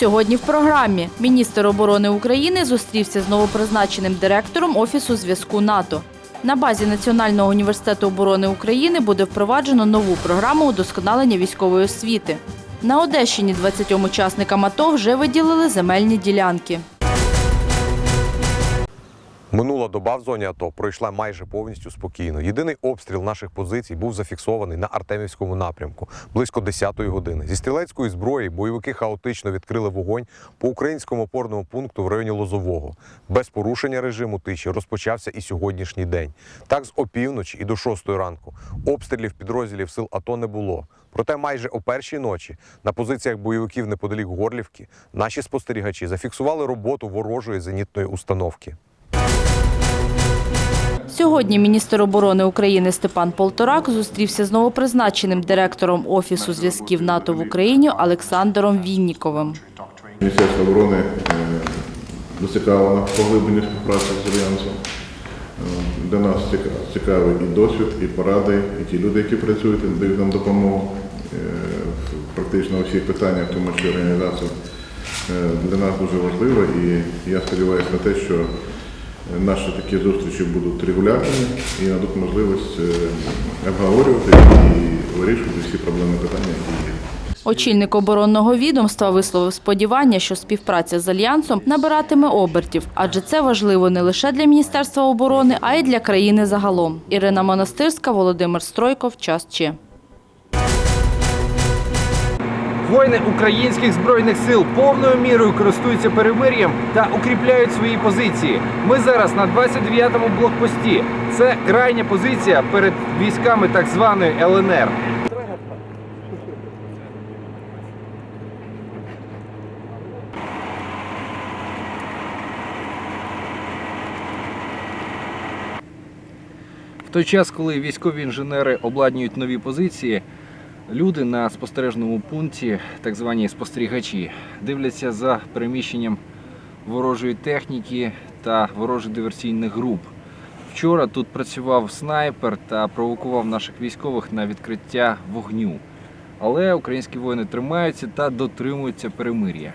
Сьогодні в програмі міністр оборони України зустрівся з новопризначеним директором Офісу зв'язку НАТО. На базі Національного університету оборони України буде впроваджено нову програму удосконалення військової освіти. На Одещині 20 учасникам АТО вже виділили земельні ділянки. Минула доба в зоні АТО пройшла майже повністю спокійно. Єдиний обстріл наших позицій був зафіксований на Артемівському напрямку близько 10-ї години. Зі стрілецької зброї бойовики хаотично відкрили вогонь по українському опорному пункту в районі Лозового. Без порушення режиму тиші розпочався і сьогоднішній день. Так з опівночі і до 6 ранку обстрілів підрозділів сил АТО не було. Проте майже о першій ночі на позиціях бойовиків неподалік Горлівки наші спостерігачі зафіксували роботу ворожої зенітної установки. Сьогодні міністр оборони України Степан Полторак зустрівся з новопризначеним директором Офісу зв'язків НАТО в Україні Олександром Вінніковим. Міністерство оборони е, зацікавлено в поглибленні співпраці з Альянсом. Е, Для нас цікавий і досвід, і поради, і ті люди, які працюють, і дають нам допомогу е, практично у всіх питаннях, тому числі організації. Е, Для нас дуже важливо і я сподіваюся на те, що наші такі зустрічі будуть регулярними і дадуть можливість е, обговорювати і вирішувати всі проблемні питання, які є. Очільник оборонного відомства висловив сподівання, що співпраця з альянсом набиратиме обертів, адже це важливо не лише для міністерства оборони, а й для країни загалом. Ірина Монастирська, Володимир Стройков. Час Че. Воїни українських збройних сил повною мірою користуються перемир'ям та укріпляють свої позиції. Ми зараз на 29-му блокпості. Це крайня позиція перед військами так званої ЛНР. В той час, коли військові інженери обладнюють нові позиції, люди на спостережному пункті, так звані спостерігачі, дивляться за переміщенням ворожої техніки та ворожих диверсійних груп. Вчора тут працював снайпер та провокував наших військових на відкриття вогню. Але українські воїни тримаються та дотримуються перемир'я.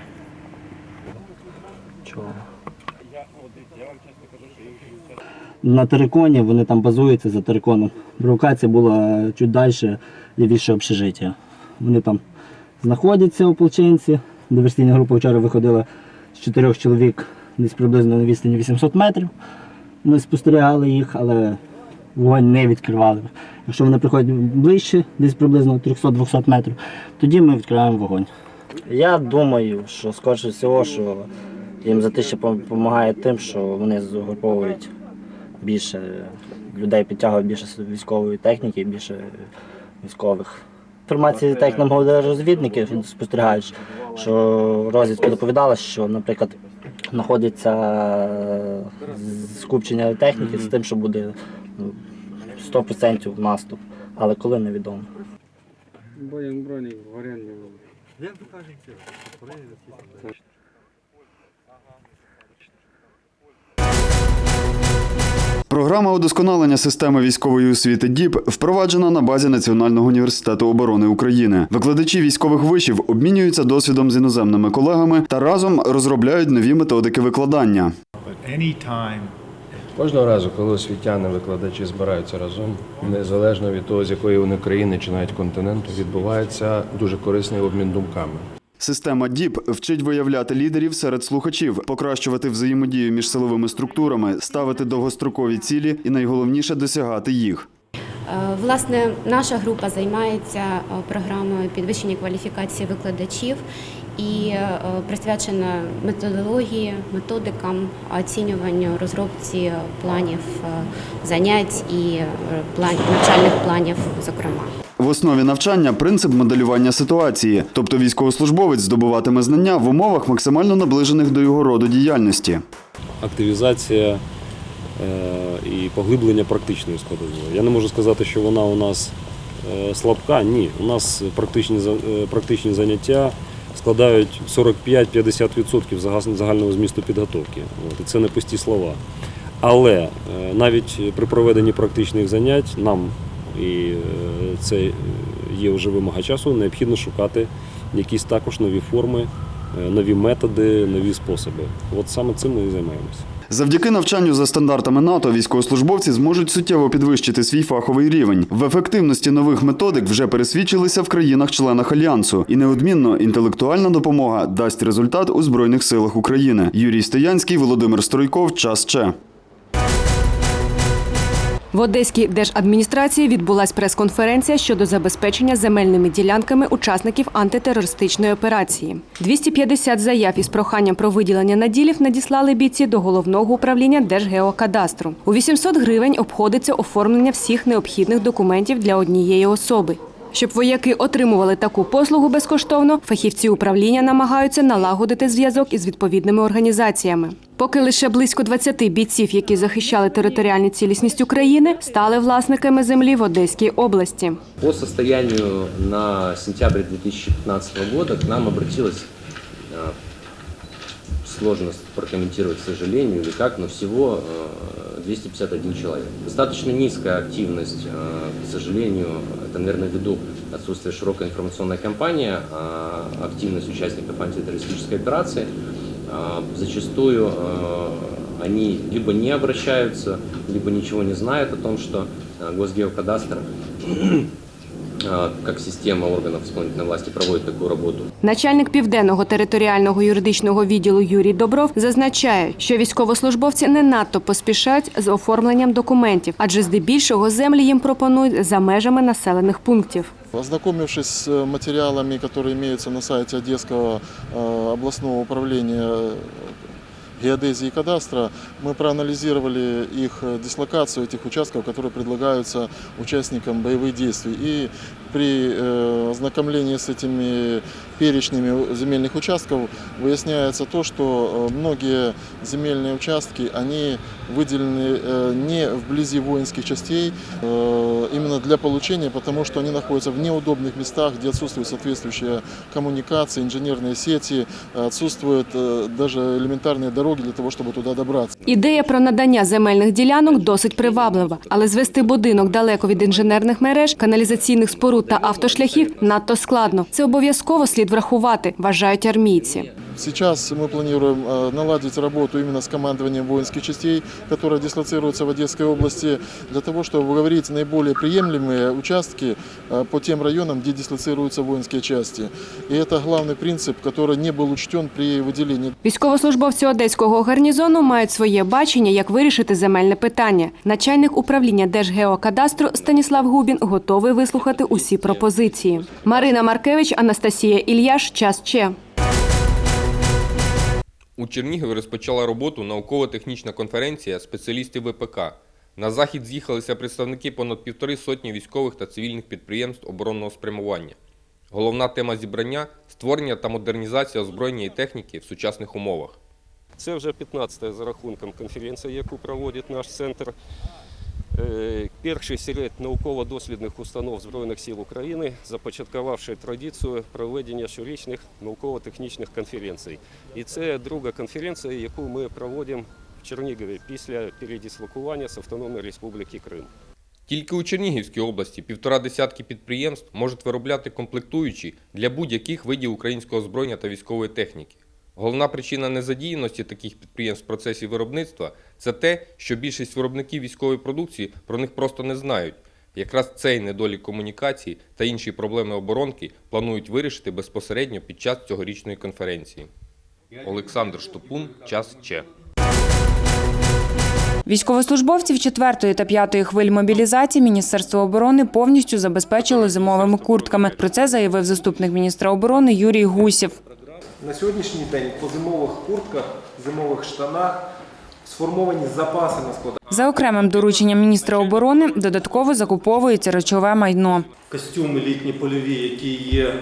На Териконі, вони там базуються за Териконом. Провокація була чуть далі, лівіше общежиття. Вони там знаходяться ополченці. Диверсійна група вчора виходила з чотирьох чоловік десь приблизно на відстані 800 метрів. Ми спостерігали їх, але вогонь не відкривали. Якщо вони приходять ближче, десь приблизно 300-200 метрів, тоді ми відкриваємо вогонь. Я думаю, що скоріше всього, що їм затища допомагає тим, що вони загруповують більше людей, підтягують більше військової техніки, більше військових. Інформації, так як нам говорили розвідники, спостерігають, що розвідка доповідала, що, наприклад, знаходиться скупчення техніки з тим, що буде ну, 100% наступ, але коли невідомо. Боєм броні горяння. Програма удосконалення системи військової освіти ДІП впроваджена на базі Національного університету оборони України. Викладачі військових вишів обмінюються досвідом з іноземними колегами та разом розробляють нові методики викладання. Кожного разу, коли освітяни, викладачі збираються разом, незалежно від того, з якої вони країни чи навіть континенту, відбувається дуже корисний обмін думками. Система ДІП вчить виявляти лідерів серед слухачів, покращувати взаємодію між силовими структурами, ставити довгострокові цілі і найголовніше досягати їх. Е, Власне, наша група займається е, програмою підвищення кваліфікації викладачів і е, присвячена методології, методикам, оцінюванню, розробці планів занять і навчальних планів, зокрема. В основі навчання принцип моделювання ситуації, тобто військовослужбовець здобуватиме знання в умовах максимально наближених до його роду діяльності. активізація е, і поглиблення практичної складової. Я не можу сказати, що вона у нас е, слабка. Ні, у нас практичні, е, практичні заняття складають 45-50% загас- загального змісту підготовки. От, і це не пусті слова. Але навіть при проведенні практичних занять нам, і е, це є вже вимога часу, необхідно шукати якісь також нові форми е, нові методи, нові способи. От саме цим ми і займаємося. Завдяки навчанню за стандартами НАТО військовослужбовці зможуть суттєво підвищити свій фаховий рівень. В ефективності нових методик вже пересвідчилися в країнах-членах альянсу, і неодмінно інтелектуальна допомога дасть результат у збройних силах України. Юрій Стоянський, Володимир Стройков. Час Че. В Одеській держадміністрації відбулась прес-конференція щодо забезпечення земельними ділянками учасників антитерористичної операції. 250 заяв із проханням про виділення наділів надіслали бійці до головного управління Держгеокадастру. У 800 гривень обходиться оформлення всіх необхідних документів для однієї особи. Щоб вояки отримували таку послугу безкоштовно, фахівці управління намагаються налагодити зв'язок із відповідними організаціями. Поки лише близько 20 бійців, які захищали територіальну цілісність України, стали власниками землі в Одеській області. По состоянию на сентябрь 2015 року к нам обратилось, сложно прокомментировать, к сожалению, или как, но всего а, 251 человек. Достаточно низкая активность, а, к сожалению, это, наверное, ввиду отсутствия широкой информационной кампании, а активность участников антитеррористической операции. А, Зачастую они либо не обращаются, либо ничего не знают о том, что Госгеокадастр а, как система органов исполнительной власти проводит такую работу. Начальник південного територіального юридичного відділу Юрій Добров зазначає, що військовослужбовці не надто поспішають з оформленням документів, адже здебільшого землі їм пропонують за межами населених пунктів. Ознакомившись с э, материалами, которые имеются на сайте Одесского э, областного управления э, геодезии и кадастра, мы проанализировали их э, дислокацию, этих участков, которые предлагаются участникам боевых действий. И при э, ознакомлении с этими перечнями земельных участков выясняется то, что э, многие земельные участки, они выделены не вблизи воинских частей, именно для получения, потому что они находятся в неудобных местах, где отсутствуют соответствующие коммуникации, инженерные сети, отсутствуют даже элементарные дороги для того, щоб туди добратися. Ідея про надання земельних ділянок досить приваблива, але звести будинок далеко від інженерних мереж, каналізаційних споруд та автошляхів надто складно. Це обов'язково слід врахувати, вважають армійці. Сейчас мы планируем э, наладить работу именно с командованием воинских частей, которые дислоцируются в Одесской области, для того, чтобы говорить наиболее приемлемые участки э, по тем районам, где дислоцируются воинские части. И это главный принцип, который не был учтен при выделении Військовослужбовці одеського гарнізону мають своє бачення, як вирішити земельне питання. Начальник управління Держгеокадастру Станіслав Губін готовий вислухати усі пропозиції. Марина Маркевич, Анастасія Ільяш. Час Че. У Чернігові розпочала роботу науково-технічна конференція спеціалістів ВПК. На захід з'їхалися представники понад півтори сотні військових та цивільних підприємств оборонного спрямування. Головна тема зібрання створення та модернізація озброєння і техніки в сучасних умовах. Це вже 15-та за рахунком конференція, яку проводить наш центр. Е, Перший серед науково-дослідних установ Збройних сил України, започаткувавши традицію проведення щорічних науково-технічних конференцій. І це друга конференція, яку ми проводимо в Чернігові після передислокування з Автономної Республіки Крим. Тільки у Чернігівській області півтора десятки підприємств можуть виробляти комплектуючі для будь-яких видів українського озброєння та військової техніки. Головна причина незадіяності таких підприємств в процесі виробництва це те, що більшість виробників військової продукції про них просто не знають. Якраз цей недолік комунікації та інші проблеми оборонки планують вирішити безпосередньо під час цьогорічної конференції. Олександр Штопун, час Че. Військовослужбовців 4 та 5 хвиль мобілізації Міністерство оборони повністю забезпечило зимовими куртками. Про це заявив заступник міністра оборони Юрій Гусєв. На сьогоднішній день по зимових куртках, зимових штанах сформовані запаси на складах. За окремим дорученням міністра оборони додатково закуповується речове майно. Костюми літні польові, які є е,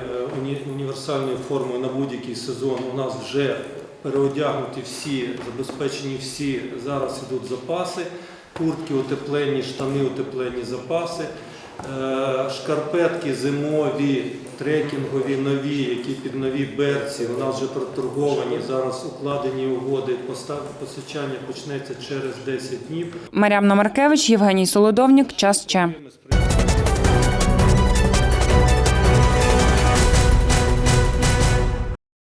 універсальною формою на будь-який сезон, у нас вже переодягнуті всі, забезпечені всі. Зараз ідуть запаси. Куртки утеплені, штани утеплені, запаси. Е, Шкарпетки зимові, трекінгові, нові, які під нові берці. У нас вже проторговані. Зараз укладені угоди. Постав- Постачання почнеться через 10 днів. Мар'ям Маркевич, Євгеній Солодовнік, час Че.